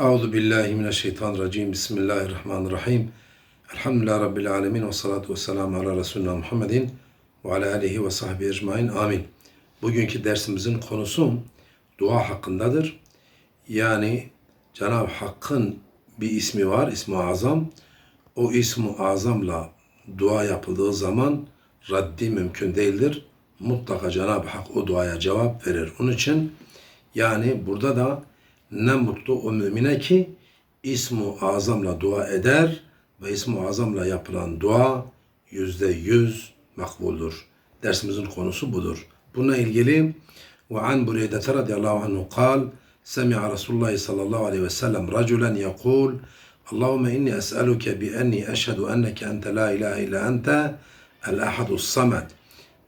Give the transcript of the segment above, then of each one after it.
Euzu billahi mineşşeytanirracim. Bismillahirrahmanirrahim. Elhamdülillahi rabbil alamin ve salatu vesselamü ala resulina Muhammedin ve ala alihi ve sahbihi ecmaîn. Amin. Bugünkü dersimizin konusu dua hakkındadır. Yani Cenab-ı Hakk'ın bir ismi var, ismi azam. O ismi azamla dua yapıldığı zaman raddi mümkün değildir. Mutlaka Cenab-ı Hak o duaya cevap verir. Onun için yani burada da ne mutlu o mümine ki ismu azamla dua eder ve ismu azamla yapılan dua yüzde yüz makbuldur. Dersimizin konusu budur. Bununla ilgili ve an Bureyde radıyallahu anhu kal semi'a Resulullah sallallahu aleyhi ve sellem raculen yakul Allahümme inni es'eluke bi enni eşhedü enneke ente la ilahe illa ente el ahadus samed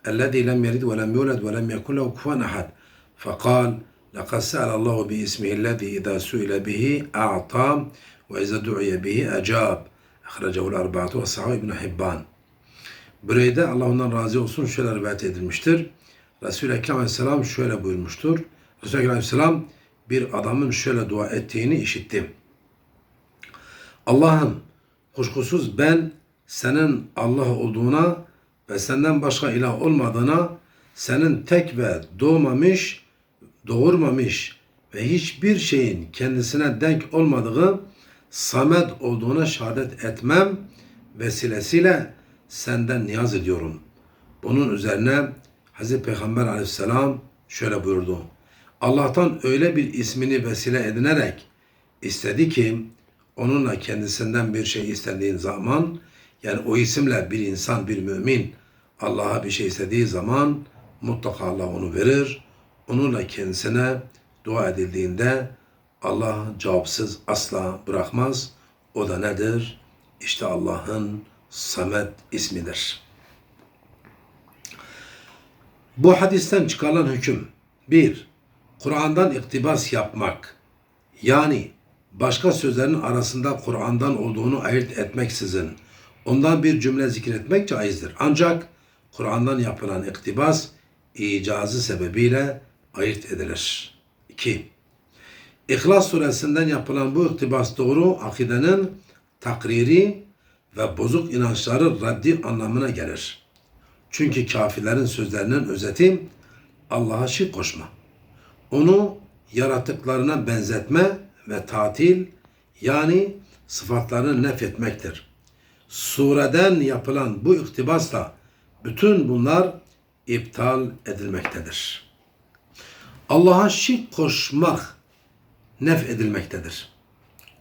الذي لم يلد ولم يولد ولم يكن له كفوا أحد فقال لقد سأل الله باسمه الذي إذا سئل به أعطى وإذا دعي به أجاب أخرجه الأربعة وصححه ابن حبان Bureyde Allah ondan razı olsun şöyle rivayet edilmiştir. Resul-i Ekrem Aleyhisselam şöyle buyurmuştur. Resul-i Ekrem Aleyhisselam bir adamın şöyle dua ettiğini işittim. Allah'ım kuşkusuz ben senin Allah olduğuna ve senden başka ilah olmadığına, senin tek ve doğmamış, doğurmamış ve hiçbir şeyin kendisine denk olmadığı Samet olduğuna şehadet etmem vesilesiyle senden niyaz ediyorum. Bunun üzerine Hazreti Peygamber aleyhisselam şöyle buyurdu. Allah'tan öyle bir ismini vesile edinerek istedi ki onunla kendisinden bir şey istediğin zaman yani o isimle bir insan, bir mümin Allah'a bir şey istediği zaman mutlaka Allah onu verir. Onunla kendisine dua edildiğinde Allah cevapsız asla bırakmaz. O da nedir? İşte Allah'ın Samet ismidir. Bu hadisten çıkarılan hüküm bir, Kur'an'dan iktibas yapmak yani başka sözlerin arasında Kur'an'dan olduğunu ayırt etmeksizin ondan bir cümle zikretmek caizdir. Ancak Kur'an'dan yapılan iktibas icazı sebebiyle ayırt edilir. 2. İhlas suresinden yapılan bu iktibas doğru akidenin takriri ve bozuk inançları raddi anlamına gelir. Çünkü kafirlerin sözlerinin özeti Allah'a şirk koşma. Onu yaratıklarına benzetme ve tatil yani sıfatlarını nefretmektir. Sureden yapılan bu iktibasla bütün bunlar iptal edilmektedir. Allah'a şirk koşmak nef edilmektedir.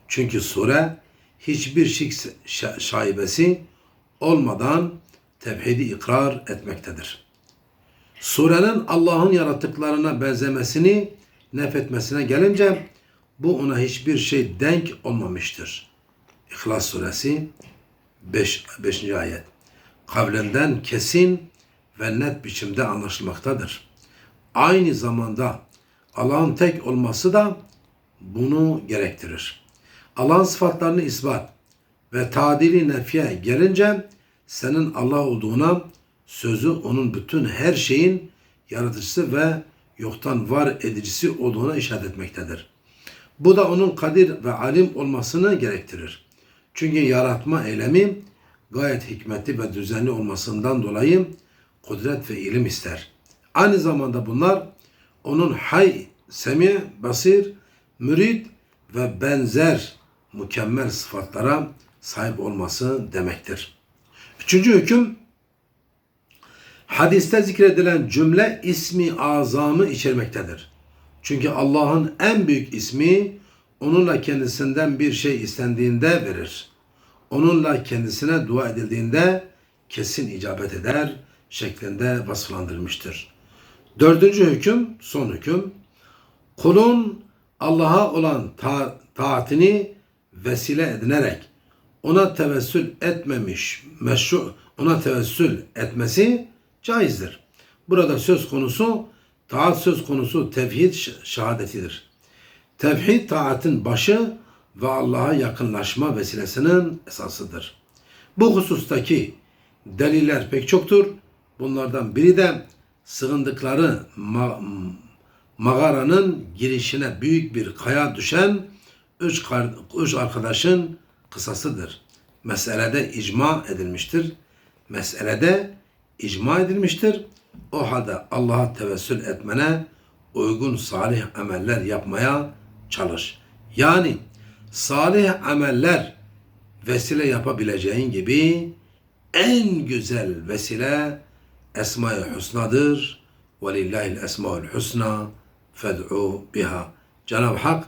Çünkü sure hiçbir şirk şaibesi olmadan tevhidi ikrar etmektedir. Surenin Allah'ın yaratıklarına benzemesini nefetmesine gelince bu ona hiçbir şey denk olmamıştır. İhlas suresi 5. 5. ayet. Kavlenden kesin ve net biçimde anlaşılmaktadır. Aynı zamanda Allah'ın tek olması da bunu gerektirir. Allah'ın sıfatlarını ispat ve tadili nefiye gelince senin Allah olduğuna sözü onun bütün her şeyin yaratıcısı ve yoktan var edicisi olduğuna işaret etmektedir. Bu da onun kadir ve alim olmasını gerektirir. Çünkü yaratma eylemi gayet hikmetli ve düzenli olmasından dolayı kudret ve ilim ister. Aynı zamanda bunlar onun hay, semi, basir, mürid ve benzer mükemmel sıfatlara sahip olması demektir. Üçüncü hüküm hadiste zikredilen cümle ismi azamı içermektedir. Çünkü Allah'ın en büyük ismi onunla kendisinden bir şey istendiğinde verir. Onunla kendisine dua edildiğinde kesin icabet eder şeklinde vasıflandırmıştır. Dördüncü hüküm, son hüküm, kulun Allah'a olan ta taatini vesile edinerek ona tevessül etmemiş, meşru, ona tevessül etmesi caizdir. Burada söz konusu, taat söz konusu tevhid şehadetidir. Tevhid taatın başı ve Allah'a yakınlaşma vesilesinin esasıdır. Bu husustaki deliller pek çoktur. Bunlardan biri de sığındıkları ma mağaranın girişine büyük bir kaya düşen üç, üç arkadaşın kısasıdır. Meselede icma edilmiştir. Meselede icma edilmiştir. O halde Allah'a tevessül etmene uygun salih ameller yapmaya çalış. Yani salih ameller vesile yapabileceğin gibi en güzel vesile Esma-i Husna'dır. وَلِلَّهِ الْاَسْمَاءُ الْحُسْنَى فَدْعُوا biha. Cenab-ı Hak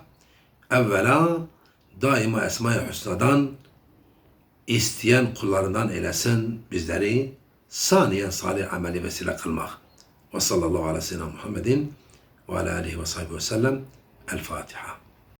evvela daima Esma-i Hüsna'dan isteyen kullarından eylesin bizleri saniye salih ameli vesile kılmak. Ve sallallahu aleyhi ve sellem Muhammedin ve ala alihi ve sahbihi ve sellem. El Fatiha.